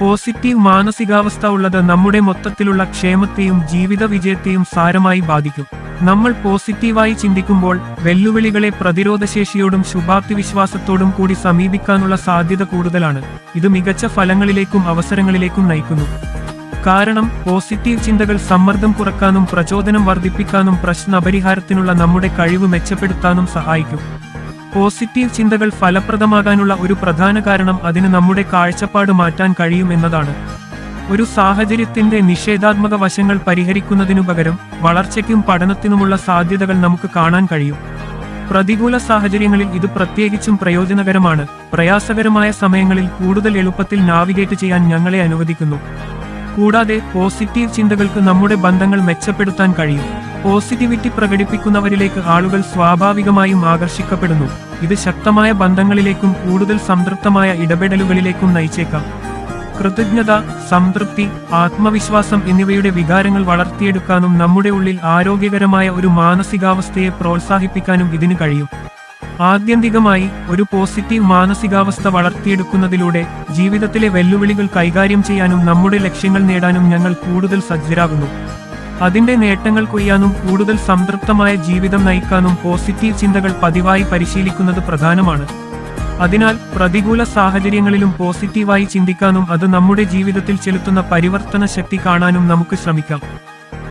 Positive മാനസികാവസ്ഥ ഉള്ളത് നമ്മുടെ മൊത്തത്തിലുള്ള ക്ഷേമത്തെയും ജീവിത വിജയത്തെയും സാരമായി ബാധിക്കും. നമ്മൾ പോസിറ്റീവായി ചിന്തിക്കുമ്പോൾ വെല്ലുവിളികളെ പ്രതിരോധശേഷിയോടും ശുഭാപ്തി വിശ്വാസത്തോടും കൂടി സമീപിക്കാനുള്ള സാധ്യത കൂടുതലാണ്. ഇത് മികച്ച ഫലങ്ങളിലേക്കും അവസരങ്ങളിലേക്കും നയിക്കുന്നു. കാരണം പോസിറ്റീവ് ചിന്തകൾ സമ്മർദ്ദം കുറക്കാനും പ്രചോദനം വർദ്ധിപ്പിക്കാനും പ്രശ്നപരിഹാരത്തിനുള്ള നമ്മുടെ കഴിവ് മെച്ചപ്പെടുത്താനും സഹായിക്കും. പോസിറ്റീവ് ചിന്തകൾ ഫലപ്രദമാകാനുള്ള ഒരു പ്രധാന കാരണം അതിന് നമ്മുടെ കാഴ്ചപ്പാട് മാറ്റാൻ കഴിയും എന്നതാണ്. ഒരു സാഹചര്യത്തിന്റെ നിഷേധാത്മക വശങ്ങൾ പരിഹരിക്കുന്നതിനു പകരം വളർച്ചയ്ക്കും പഠനത്തിനുമുള്ള സാധ്യതകൾ നമുക്ക് കാണാൻ കഴിയും. പ്രതികൂല സാഹചര്യങ്ങളിൽ ഇത് പ്രത്യേകിച്ചും പ്രയോജനകരമാണ്. പ്രയാസകരമായ സമയങ്ങളിൽ കൂടുതൽ എളുപ്പത്തിൽ നാവിഗേറ്റ് ചെയ്യാൻ ഞങ്ങളെ അനുവദിക്കുന്നു. കൂടാതെ പോസിറ്റീവ് ചിന്തകൾക്ക് നമ്മുടെ ബന്ധങ്ങൾ മെച്ചപ്പെടുത്താൻ കഴിയും. പോസിറ്റിവിറ്റി പ്രകടിപ്പിക്കുന്നവരിലേക്ക് ആളുകൾ സ്വാഭാവികമായും ആകർഷിക്കപ്പെടുന്നു. ഇത് ശക്തമായ ബന്ധങ്ങളിലേക്കും കൂടുതൽ സംതൃപ്തമായ ഇടപെടലുകളിലേക്കും നയിച്ചേക്കാം. കൃതജ്ഞത സംതൃപ്തി ആത്മവിശ്വാസം എന്നിവയുടെ വികാരങ്ങൾ വളർത്തിയെടുക്കാനും നമ്മുടെ ഉള്ളിൽ ആരോഗ്യകരമായ ഒരു മാനസികാവസ്ഥയെ പ്രോത്സാഹിപ്പിക്കാനും ഇതിന് കഴിയും. ആത്യന്തികമായി ഒരു പോസിറ്റീവ് മാനസികാവസ്ഥ വളർത്തിയെടുക്കുന്നതിലൂടെ ജീവിതത്തിലെ വെല്ലുവിളികൾ കൈകാര്യം ചെയ്യാനും നമ്മുടെ ലക്ഷ്യങ്ങൾ നേടാനും ഞങ്ങൾ കൂടുതൽ സജ്ജരാകുന്നു. അതിന്റെ നേട്ടങ്ങൾ കൊയ്യാനും കൂടുതൽ സംതൃപ്തമായ ജീവിതം നയിക്കാനും പോസിറ്റീവ് ചിന്തകൾ പതിവായി പരിശീലിക്കുന്നത് പ്രധാനമാണ്. അതിനാൽ പ്രതികൂല സാഹചര്യങ്ങളിലും പോസിറ്റീവായി ചിന്തിക്കാനും അത് നമ്മുടെ ജീവിതത്തിൽ ചെലുത്തുന്ന പരിവർത്തന ശക്തി കാണാനും നമുക്ക് ശ്രമിക്കാം.